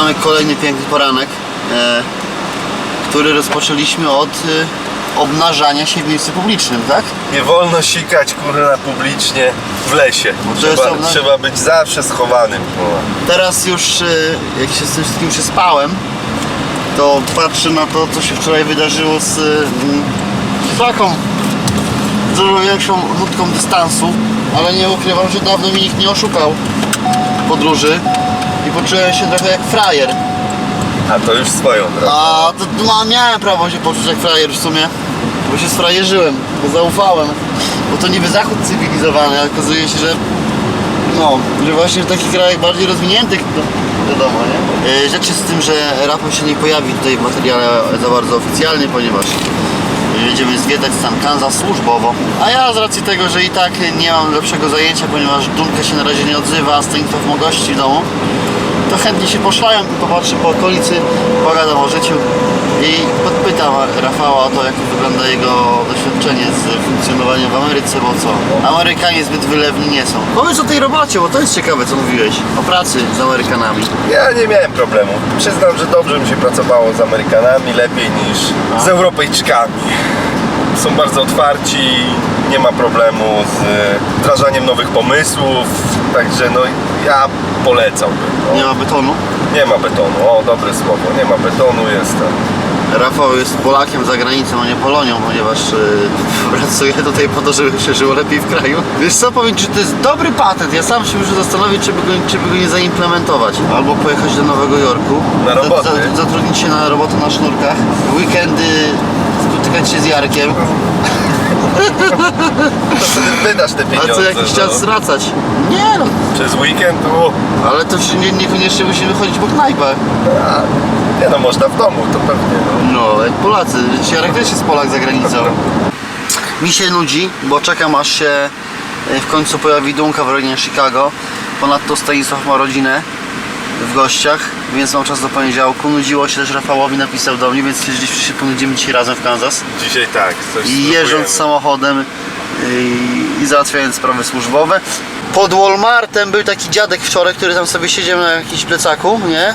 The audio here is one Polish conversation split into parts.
Witamy kolejny piękny poranek, e, który rozpoczęliśmy od e, obnażania się w miejscu publicznym, tak? Nie wolno sikać kurna publicznie w lesie. Trzeba, obna- trzeba być zawsze schowanym. Teraz już, e, jak się z tym wszystkim przespałem, to patrzę na to, co się wczoraj wydarzyło z mm, taką dużo większą nutką dystansu, ale nie ukrywam, że dawno mi nikt nie oszukał podróży i poczułem się trochę jak frajer. A to już swoją drogą. A to no, miałem prawo się poczuć jak frajer w sumie, bo się sfrajerzyłem, bo zaufałem. Bo to niby zachód cywilizowany, a okazuje się, że no, że właśnie w takich krajach bardziej rozwiniętych, to wiadomo, nie? E, Rzecz jest z tym, że rapem się nie pojawi tutaj w materiale za bardzo oficjalnie, ponieważ jedziemy zwiedzać stan Kansas służbowo. A ja z racji tego, że i tak nie mam lepszego zajęcia, ponieważ Dunka się na razie nie odzywa, a Stanisław ma gości w domu, to chętnie się poszlają i popatrzę po okolicy, pogadam o życiu i podpytam Rafała o to, jak wygląda jego doświadczenie z funkcjonowaniem w Ameryce, bo co? Amerykanie zbyt wylewni nie są. Powiedz o tej robocie, bo to jest ciekawe, co mówiłeś. O pracy z Amerykanami. Ja nie miałem problemu. Przyznam, że dobrze mi się pracowało z Amerykanami, lepiej niż z Europejczykami. Są bardzo otwarci, nie ma problemu z e, wdrażaniem nowych pomysłów, także no ja polecałbym. No. Nie ma betonu. Nie ma betonu, o dobre słowo, nie ma betonu, jestem. Rafał jest Polakiem za granicą, a nie Polonią, ponieważ yy, pracuje tutaj po to, żeby się żyło lepiej w kraju. Wiesz co, powiem Ci, że to jest dobry patent. Ja sam się muszę zastanowić, czy by go, czy by go nie zaimplementować. Albo pojechać do Nowego Jorku. Na roboty. Za, za, zatrudnić się na robotę na sznurkach. Weekendy spotykać się z Jarkiem. To wtedy wydasz te A pieniądze. co jakiś no. czas wracać. Nie no, Przez weekend, u, ale to się nie, niekoniecznie musimy wychodzić po knajpach. a, nie no, można w domu, to pewnie. No. No, jak Polacy. Jarek też jest Polak za granicą. Mi się nudzi, bo czekam aż się e, w końcu pojawi Dunka w rejonie Chicago. Ponadto Stanisław ma rodzinę w gościach, więc mam czas do poniedziałku. Nudziło się też Rafałowi, napisał do mnie, więc stwierdziliśmy, że się ponudzimy dzisiaj razem w Kansas. Dzisiaj tak, coś I jeżdżąc samochodem i, i załatwiając sprawy służbowe. Pod Walmartem był taki dziadek wczoraj, który tam sobie siedział na jakimś plecaku, nie?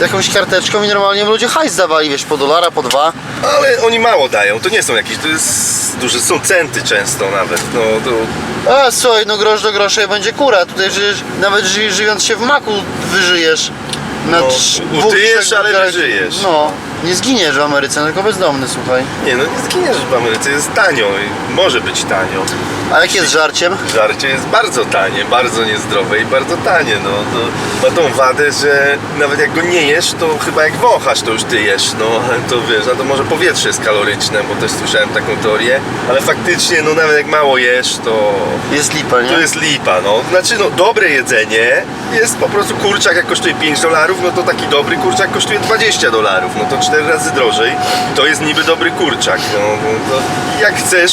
Z jakąś karteczką i normalnie ludzie hajs dawali, wiesz, po dolara, po dwa. Ale oni mało dają, to nie są jakieś, to jest duże, są centy często nawet, no to A słuchaj, no grosz do grosza i będzie kura. Tutaj żyjesz, nawet ży, żyjąc się w maku wyżyjesz. Na No, utyjesz, ale wyżyjesz. No, nie zginiesz w Ameryce, tylko bezdomny, słuchaj. nie no nie zginiesz w Ameryce, jest tanio i może być tanio. A jak jest żarciem? Żarcie jest bardzo tanie, bardzo niezdrowe i bardzo tanie, no to ma tą wadę, że nawet jak go nie jesz, to chyba jak wąchasz, to już ty jesz, no to wiesz, a to może powietrze jest kaloryczne, bo też słyszałem taką teorię, ale faktycznie, no nawet jak mało jesz, to Jest lipa, nie? To jest lipa, no. Znaczy, no, dobre jedzenie jest po prostu kurczak, jak kosztuje 5 dolarów, no to taki dobry kurczak kosztuje 20 dolarów, no to 4 razy drożej. To jest niby dobry kurczak, no. no to jak chcesz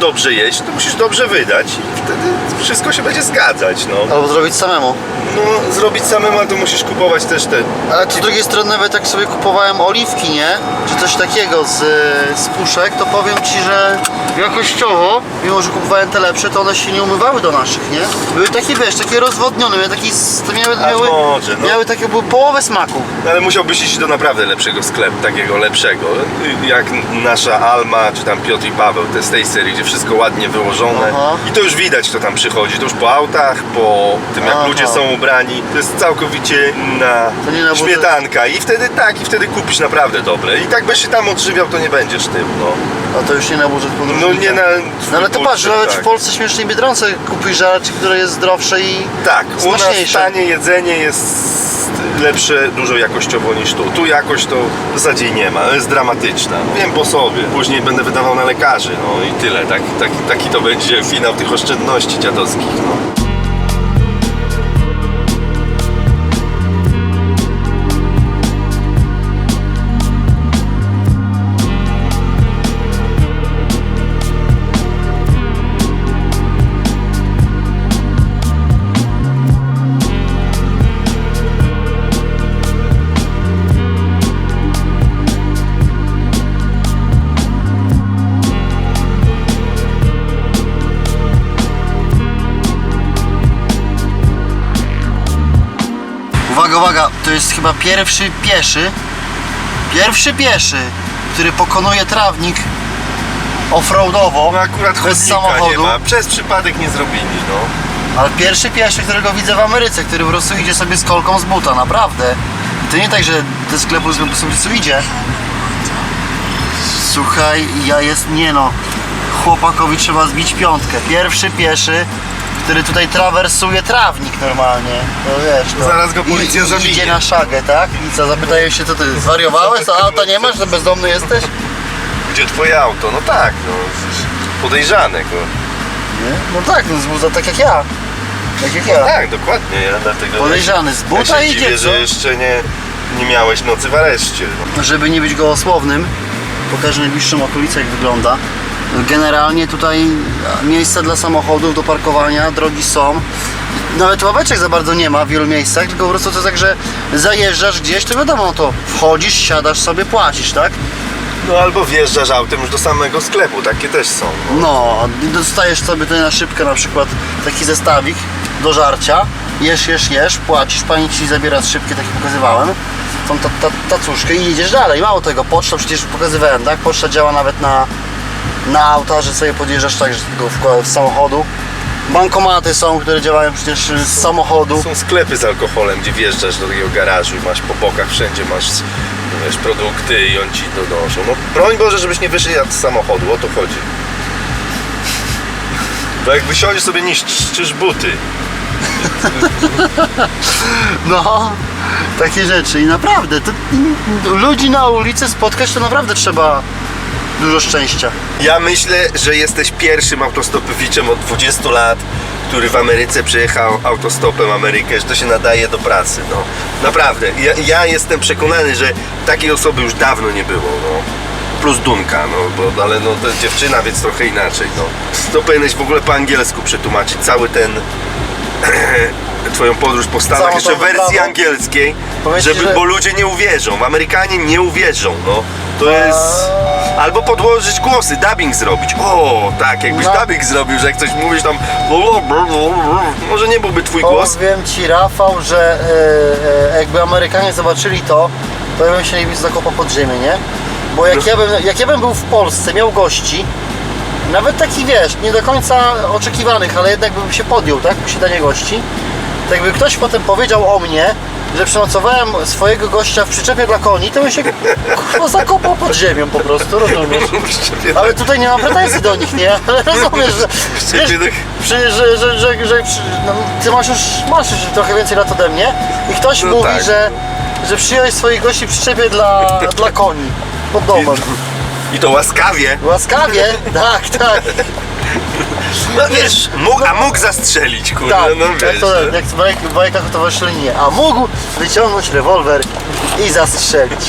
dobrze jeść, to musisz dobrze wydać i wtedy wszystko się będzie zgadzać, no. Albo zrobić samemu. No, zrobić samemu, a to musisz kupować też te... Ale z drugiej strony nawet jak sobie kupowałem oliwki, nie? Czy coś takiego z, z puszek, to powiem Ci, że jakościowo, mimo że kupowałem te lepsze, to one się nie umywały do naszych, nie? Były takie, wiesz, takie rozwodnione, miały, taki, s- to miały, A miały, może, no. miały takie, były połowę smaku. No, ale musiałbyś iść do naprawdę lepszego sklepu, takiego lepszego. Jak nasza Alma, czy tam Piotr i Paweł, te z tej serii, gdzie wszystko ładnie wyłożone. Aha. I to już widać, kto tam przychodzi. To już po autach, po tym jak Aha. ludzie są ubrani. To jest całkowicie na na śmietanka. I wtedy tak, i wtedy kupisz naprawdę dobre. I tak byś się tam odżywiał, to nie będziesz tym, no. A to już nie na budżet podróżnika. No nie na... No ale to patrz, nawet tak. w Polsce śmiesznej Biedronce kupisz żarcie, które jest zdrowsze i Tak, u nas tanie jedzenie jest lepsze dużo jakościowo niż tu. Tu jakość to w zasadzie nie ma, jest dramatyczna. Wiem po sobie. Później będę wydawał na lekarzy, no i tyle. Tak, tak, taki to będzie finał tych oszczędności dziadowskich. No. Uwaga, uwaga, to jest chyba pierwszy pieszy, pierwszy pieszy, który pokonuje trawnik offroadowo No akurat bez chodnika nie samochodu. ma. Przez przypadek nie zrobili, no. Ale pierwszy pieszy, którego widzę w Ameryce, który po prostu idzie sobie z kolką z buta, naprawdę. I to nie tak, że do sklepu z po prostu idzie. Słuchaj, ja jest, nie no, chłopakowi trzeba zbić piątkę. Pierwszy pieszy, który tutaj trawersuje trawnik normalnie. Wiesz, to Zaraz go policja I- zawinie. Idzie na szagę, tak? I co, zapytają się, co ty, zwariowałeś? To auta nie masz, że bezdomny jesteś? Gdzie twoje auto? No tak, no. Podejrzane, no. Nie? No tak, no z buta tak jak ja. Tak jak ja. Tak, dokładnie, ja dlatego... Podejrzany z ja buta się idzie, dziwię, co? że jeszcze nie, nie miałeś nocy w areszcie. No. Żeby nie być gołosłownym, pokażę najbliższą okolicę jak wygląda. Generalnie tutaj miejsca dla samochodów do parkowania, drogi są. Nawet ławeczek za bardzo nie ma w wielu miejscach, tylko po prostu to tak, że zajeżdżasz gdzieś, to wiadomo, to wchodzisz, siadasz sobie, płacisz, tak? no albo wjeżdżasz autem już do samego sklepu, takie też są. No. No, dostajesz sobie tutaj na szybkę na przykład taki zestawik do żarcia, jesz, jesz, jesz, płacisz, pani ci zabiera z szybkie, tak jak pokazywałem, tą ta, ta, tacuszkę i jedziesz dalej. Mało tego, poczta przecież pokazywałem, tak? Poczta działa nawet na, na auta, że sobie podjeżdżasz tak, że wkładasz z samochodu. Bankomaty są, które działają przecież z samochodu. Są sklepy z alkoholem, gdzie wjeżdżasz do takiego garażu i masz po bokach wszędzie masz wiesz, produkty i on ci donoszą. No broń Boże, żebyś nie wyszedł z samochodu, o to chodzi. Bo jak wysiądziesz sobie niszczysz buty. No, takie rzeczy i naprawdę, to, ludzi na ulicy spotkać to naprawdę trzeba dużo szczęścia. Ja myślę, że jesteś pierwszym autostopowiczem od 20 lat, który w Ameryce przejechał autostopem Amerykę, że to się nadaje do pracy. No. Naprawdę. Ja, ja jestem przekonany, że takiej osoby już dawno nie było. No. Plus Dunka, no, bo, ale no, to dziewczyna, więc trochę inaczej. No. To powinieneś w ogóle po angielsku przetłumaczyć cały ten twoją podróż po Stanach, jeszcze w wersji angielskiej, Powiedzcie, żeby, że- bo ludzie nie uwierzą. Amerykanie nie uwierzą, no. To jest... Albo podłożyć głosy, dubbing zrobić. O, tak, jakbyś No. dubbing zrobił, że jak coś mówisz tam... Może nie byłby twój głos. Powiem ci Rafał, że e, e, jakby Amerykanie zobaczyli to, to ja bym się nie zakopał pod ziemię, nie? Bo jak ja, bym, jak ja bym był w Polsce, miał gości, nawet taki wiesz, nie do końca oczekiwanych, ale jednak bym się podjął, tak? Posiadanie gości. To jakby ktoś potem powiedział o mnie, że przenocowałem swojego gościa w przyczepie dla koni, to bym się kurwa, zakopał pod ziemią po prostu, rozumiesz? Ale tutaj nie mam pretensji do nich, nie? Ale rozumiesz, że, wiesz, przy, że, że, że, że przy, no, ty masz już, masz już trochę więcej lat ode mnie i ktoś No mówi, tak. że, że przyjąłeś swoich gości w przyczepie dla, dla koni pod domem. I to łaskawie. Łaskawie, tak, tak. No wiesz, mógł, a mógł zastrzelić, kurde, Tak, no jak, wiesz. to, jak w bajk- w bajkach o. A mógł wyciągnąć rewolwer i zastrzelić.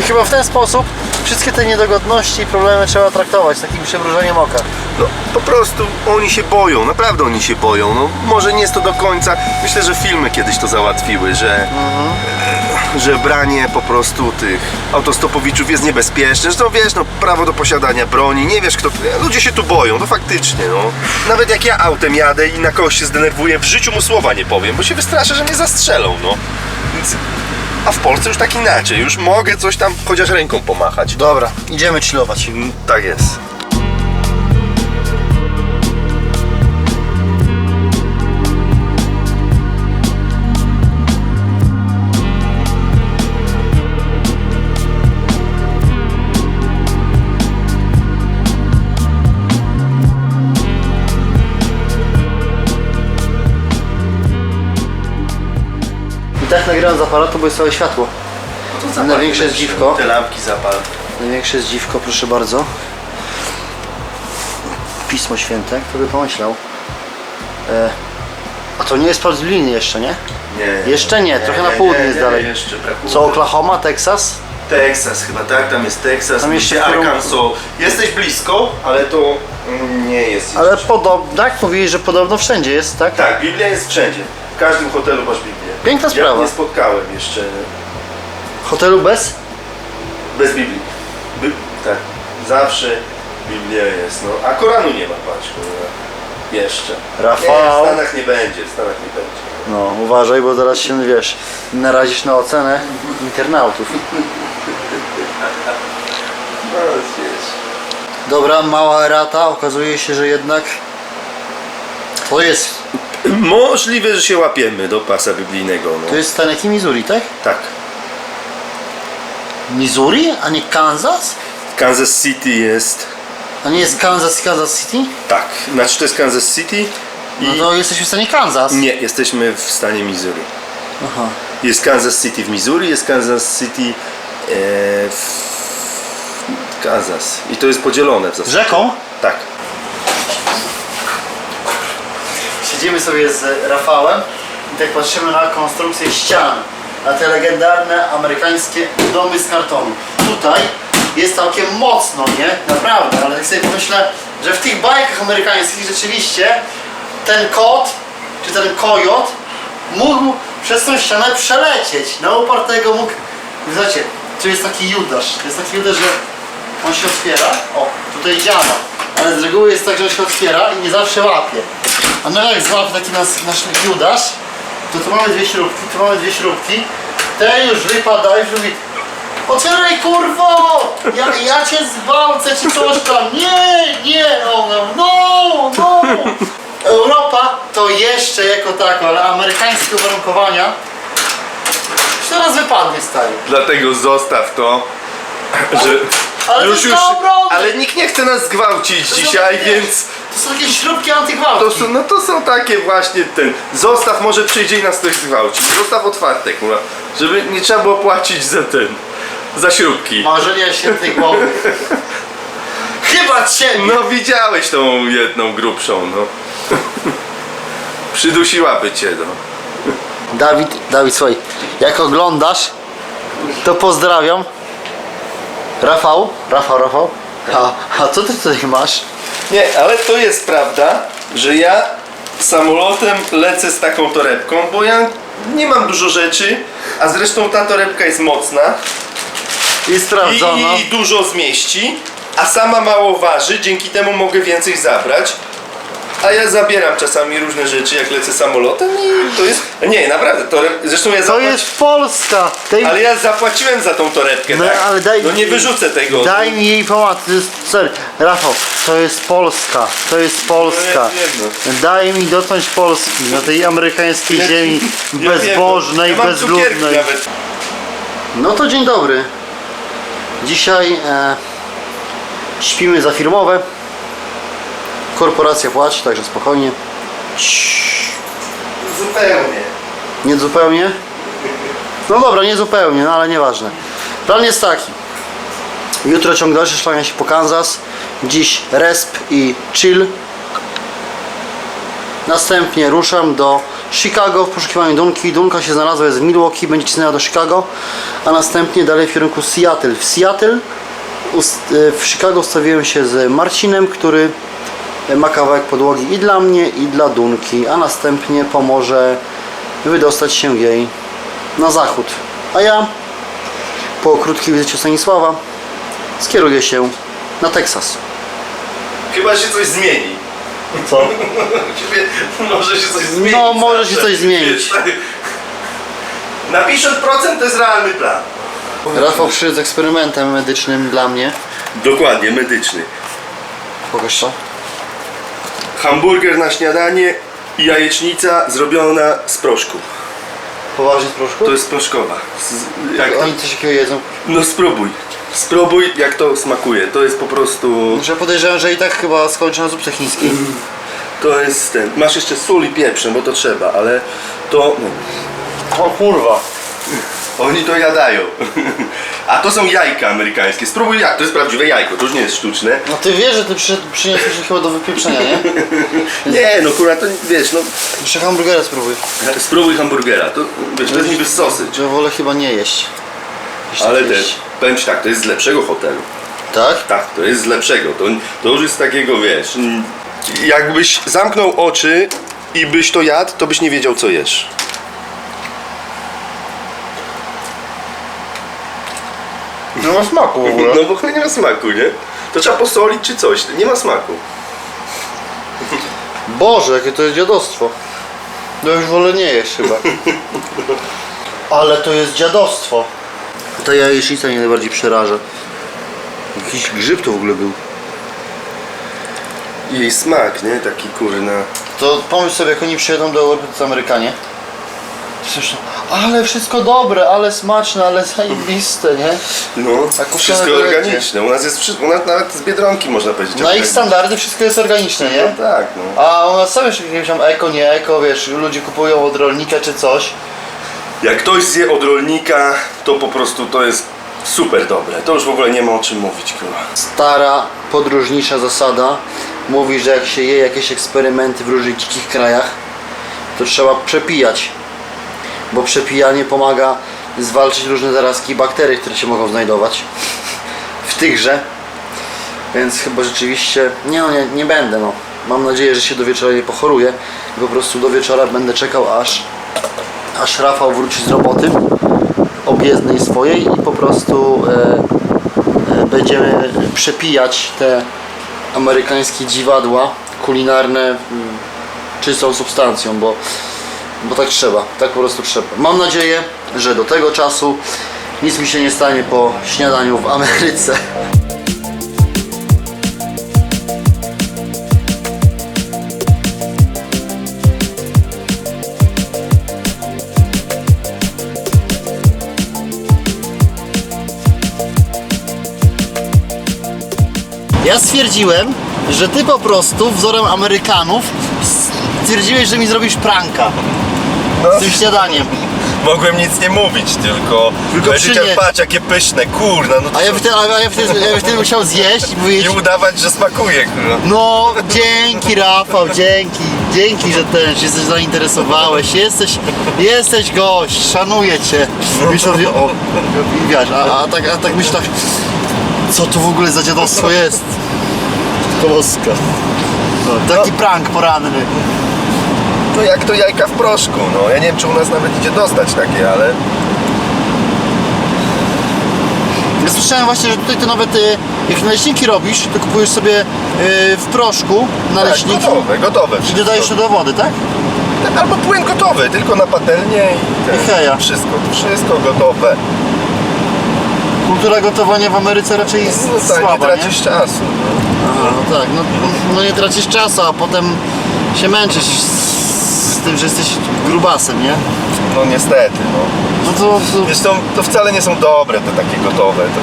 I chyba w ten sposób wszystkie te niedogodności i problemy trzeba traktować takim przymrużeniem oka. No, po prostu oni się boją, naprawdę oni się boją. No, może nie jest to do końca. Myślę, że filmy kiedyś to załatwiły, że, e, że branie po prostu tych autostopowiczów jest niebezpieczne. Zresztą wiesz, no, prawo do posiadania broni, nie wiesz kto. Ludzie się tu boją, no faktycznie. No. Nawet jak ja autem jadę i na kogoś się zdenerwuję, w życiu mu słowa nie powiem, bo się wystraszę, że mnie zastrzelą. No. Więc, a w Polsce już tak inaczej. Już mogę coś tam chociaż ręką pomachać. Dobra, idziemy chillować. Tak jest. Tak nagrałem z aparatu, bo jest całe światło. Największe jest dziwko. Te lampki zapal. Największe jest dziwko, proszę bardzo. Pismo Święte, kto by pomyślał. E, a to nie jest plac biblijny jeszcze, nie? Nie. Jeszcze nie, trochę na południe jest dalej. Jeszcze brakuje. Co, Oklahoma, Teksas? Texas chyba, tak? Tam jest Texas, Tam którą- Arkansas. Jesteś blisko, ale to mm, nie jest. Ale podobno, tak? Powiedzieli, że podobno wszędzie jest, tak? Tak, Biblia jest wszędzie. W każdym hotelu masz Biblię. Piękna sprawa. Ja nie spotkałem jeszcze Hotelu bez? bez Biblii. By... Tak, zawsze Biblia jest. No. A Koranu nie ma, patrz. kurwa. Jeszcze. Rafał. Nie, w Stanach nie będzie, w Stanach nie będzie. No, uważaj, bo zaraz się, wiesz, narazisz na ocenę internautów. Dobra, mała erata, okazuje się, że jednak to jest, Możliwe, że się łapiemy do pasa biblijnego. to No. jest stan jaki Missouri, tak? Tak. Missouri, a nie Kansas? Kansas City jest. A nie jest Kansas Kansas City? Tak. Znaczy to jest Kansas City i. No to jesteśmy w stanie Kansas. Nie, jesteśmy w stanie Missouri. Aha. Jest Kansas City w Missouri, jest Kansas City e, w Kansas. I to jest podzielone w zasadzie. Rzeką? Tak. Siedzimy sobie z Rafałem i tak patrzymy na konstrukcję ścian, na te legendarne amerykańskie domy z kartonu. Tutaj jest całkiem mocno, nie? Naprawdę, ale tak sobie pomyślę, że w tych bajkach amerykańskich rzeczywiście ten kot, czy ten kojot mógł przez tą ścianę przelecieć. Na upartego mógł... Wiecie, tu jest taki Judasz. Jest taki Judasz, że on się otwiera. O, tutaj działa. Ale z reguły jest tak, że on się otwiera i nie zawsze łapie. A no jak złapie taki nas, nasz Judasz, to tu mamy dwie śrubki, tu mamy dwie śrubki. Te już wypadają i mówi Otwieraj kurwo! Ja, ja cię zgwałcę czy coś tam. Nie, nie, no, no, no, no. Europa to jeszcze jako tako, ale amerykańskie uwarunkowania już teraz wypadnie stary. Dlatego zostaw to, że ale już już. Ale nikt nie chce nas zgwałcić dzisiaj, więc są takie śrubki to antygwałtki. są, no to są takie właśnie ten. Zostaw, może przyjdzie i nas ktoś zgwałci. Zostaw otwarte, kurwa. Żeby nie trzeba było płacić za ten. Za śrubki. Marzenia świętej głowy. Chyba ciebie. No widziałeś tą jedną grubszą, no. Przydusiłaby cię, no. Dawid, Dawid, słuchaj, jak oglądasz, to pozdrawiam. Rafał, Rafał, Rafał. A, a co ty tutaj masz? Nie, ale to jest prawda, że ja samolotem lecę z taką torebką, bo ja nie mam dużo rzeczy, a zresztą ta torebka jest mocna I i, sprawdzono. i dużo zmieści, a sama mało waży, dzięki temu mogę więcej zabrać. A ja zabieram czasami różne rzeczy, jak lecę samolotem i to jest... Nie, naprawdę, toreb... zresztą ja To zapłaci... jest Polska. Tej... Ale ja zapłaciłem za tą torebkę, No, tak? ale daj- no nie wyrzucę tego. Daj mi jej pomoc. To jest, sorry, Rafał, to jest Polska. To jest Polska. No ja wiem, Daj mi dotknąć Polski na tej amerykańskiej ziemi Ja bezbożnej, ja mam cukierki bezludnej. nawet. No to dzień dobry. Dzisiaj e, śpimy za firmowe. Korporacja płaci, także spokojnie. Zupełnie. Nie zupełnie? No dobra, nie zupełnie, no ale nieważne. Plan jest taki. Jutro ciąg dalszy szlania się po Kansas. Dziś resp i chill. Następnie ruszam do Chicago w poszukiwaniu Dunki. Dunka się znalazła, jest w Milwaukee, będzie cisnęła do Chicago. A następnie dalej w kierunku Seattle. W Seattle, e, w Chicago ustawiłem się z Marcinem, który ma kawałek podłogi i dla mnie, i dla Dunki, a następnie pomoże wydostać się jej na zachód. A ja po krótkiej wizycie Stanisława skieruję się na Teksas. Chyba się coś zmieni. Co? Może się coś zmienić. No, może się coś zmienić. Na 50% to jest realny plan. Rafał przyszedł z eksperymentem medycznym dla mnie. Dokładnie, medyczny. Pokaż to. Hamburger na śniadanie i jajecznica zrobiona z proszku. Poważnie proszku? To jest proszkowa. Z, jak to, Oni coś takiego jedzą. no spróbuj. Spróbuj jak to smakuje. To jest po prostu... Że podejrzewam, że i tak chyba skończę na zupce chińskiej. To jest ten... Masz jeszcze sól i pieprz, bo to trzeba, ale to... No, O kurwa. Oni to jadają. A to są jajka amerykańskie. Spróbuj jak, to jest prawdziwe jajko, to już nie jest sztuczne. No ty wiesz, że ty przy, przyniosłeś się chyba do wypieprzenia, nie? Nie, no kurwa, to wiesz, no Jeszcze hamburgera spróbuj. spróbuj hamburgera, to wiesz, to jest niby sosy. Że wolę chyba nie jeść. Niż Ale tak też, powiem ci tak, to jest z lepszego hotelu. Tak? Tak, to jest z lepszego, to, to już jest takiego, wiesz, mm, jakbyś zamknął oczy i byś to jadł, to byś nie wiedział co jesz. Nie ma smaku w ogóle. No bo nie ma smaku, nie? To trzeba posolić czy coś, nie ma smaku. Boże, jakie to jest dziadostwo. No już wolę nie jeść chyba. Ale to jest dziadostwo. Ta jajecznica mnie najbardziej przeraża. Jakiś grzyb to w ogóle był. Jej smak, nie? Taki kurna. To pomyśl sobie, jak oni przyjedą do Europy, to są Amerykanie. Słyszą, ale wszystko dobre, ale smaczne, ale zajebiste, nie? No, kupione wszystko organiczne. U nas jest wszystko, u nas nawet z Biedronki można powiedzieć. Na ich organiczne. standardy wszystko jest organiczne, nie? No tak, no. A u nas jeszcze jakieś tam eko, nie eko, wiesz, ludzie kupują od rolnika czy coś. Jak ktoś zje od rolnika, to po prostu to jest super dobre. To już w ogóle nie ma o czym mówić, kurwa. Stara, podróżnicza zasada mówi, że jak się je jakieś eksperymenty w różnych dzikich krajach, to trzeba przepijać. Bo przepijanie pomaga zwalczyć różne zarazki i bakterie, które się mogą znajdować w tychże. Więc chyba rzeczywiście, nie no, nie, nie będę no. Mam nadzieję, że się do wieczora nie pochoruję i po prostu do wieczora będę czekał aż, aż Rafał wróci z roboty objezdnej swojej i po prostu e, e, będziemy przepijać te amerykańskie dziwadła kulinarne mm, czystą substancją, bo, bo tak trzeba, tak po prostu trzeba. Mam nadzieję, że do tego czasu nic mi się nie stanie po śniadaniu w Ameryce. Ja stwierdziłem, że ty po prostu wzorem Amerykanów stwierdziłeś, że mi zrobisz pranka z tym śniadaniem. Mogłem nic nie mówić, tylko... Tylko Będziecie przynie- patrz, jakie pyszne, kurna, no to A ja wtedy, a ja wtedy, ja wtedy musiał zjeść i I powiedzieć udawać, że smakuje, kurwa. No, dzięki Rafał, dzięki, dzięki, że też jesteś zainteresowałeś, jesteś, jesteś gość, szanuję cię. Wiesz, o, wiesz, a, a, tak, a tak myślę, tak, co to w ogóle za dziadostwo jest? Kołoska. No, taki prank poranny. No jak to jajka w proszku, no. Ja nie wiem, czy u nas nawet idzie dostać takie, ale... Ja słyszałem właśnie, że tutaj to nawet y, jak naleśniki robisz, to kupujesz sobie y, w proszku Tak, naleśniki gotowe, gotowe i wszystko. dodajesz to do wody, tak? Tak, Albo płyn gotowy, tylko na patelnię i, I heja. Wszystko, wszystko gotowe. Kultura gotowania w Ameryce raczej jest No tak, nie słaba, nie? tracisz czasu. No. Aha, no tak, no, no nie tracisz czasu, a potem się męczysz z, z tym, że jesteś grubasem, nie? no niestety, no. No to, to to, wcale nie są dobre te takie gotowe. To...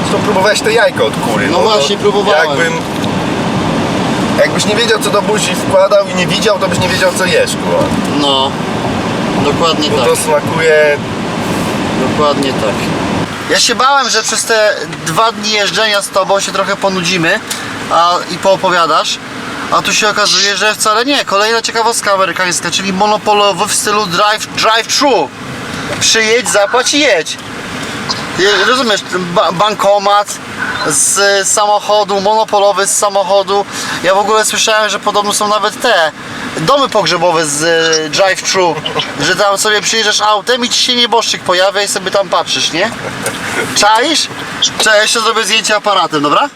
Zresztą próbowałeś te jajka od kury. No właśnie, to próbowałem. Jakbym... Jakbyś nie wiedział, co do buzi wkładał i nie widział, to byś nie wiedział, co jesz, kurwa. no, dokładnie Bo tak, to smakuje... dokładnie tak. Ja się bałem, że przez te dwa dni jeżdżenia z tobą się trochę ponudzimy a, i poopowiadasz, a tu się okazuje, że wcale nie. Kolejna ciekawostka amerykańska, czyli monopolowy w stylu drive, drive-thru. Przyjedź, zapłać i jedź. Je- Rozumiesz, ba bankomat z samochodu, monopolowy z samochodu. Ja w ogóle słyszałem, że podobno są nawet te domy pogrzebowe z e, drive-thru, że tam sobie przyjeżdżasz autem i ci się nieboszczyk pojawia i sobie tam patrzysz, nie? Czaisz? Cześć, jeszcze zrobię zdjęcie aparatem, dobra?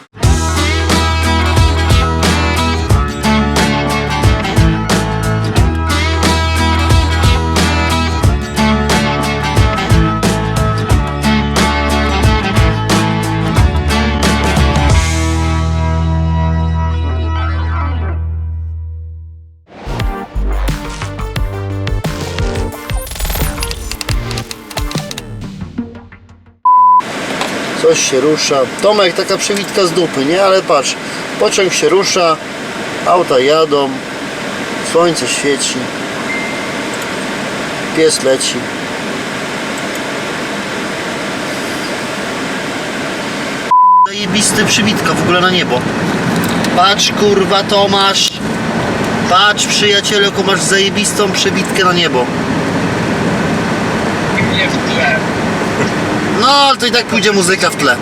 Coś się rusza. Tomek, taka przewitka z dupy, nie? Ale patrz, pociąg się rusza, auta jadą, słońce świeci, pies leci. Zajebisty przywitka w ogóle na niebo. Patrz kurwa Tomasz. Patrz przyjacielu, jaką masz zajebistą przebitkę na niebo. Nie w tle. No, ale to i tak pójdzie muzyka w tle.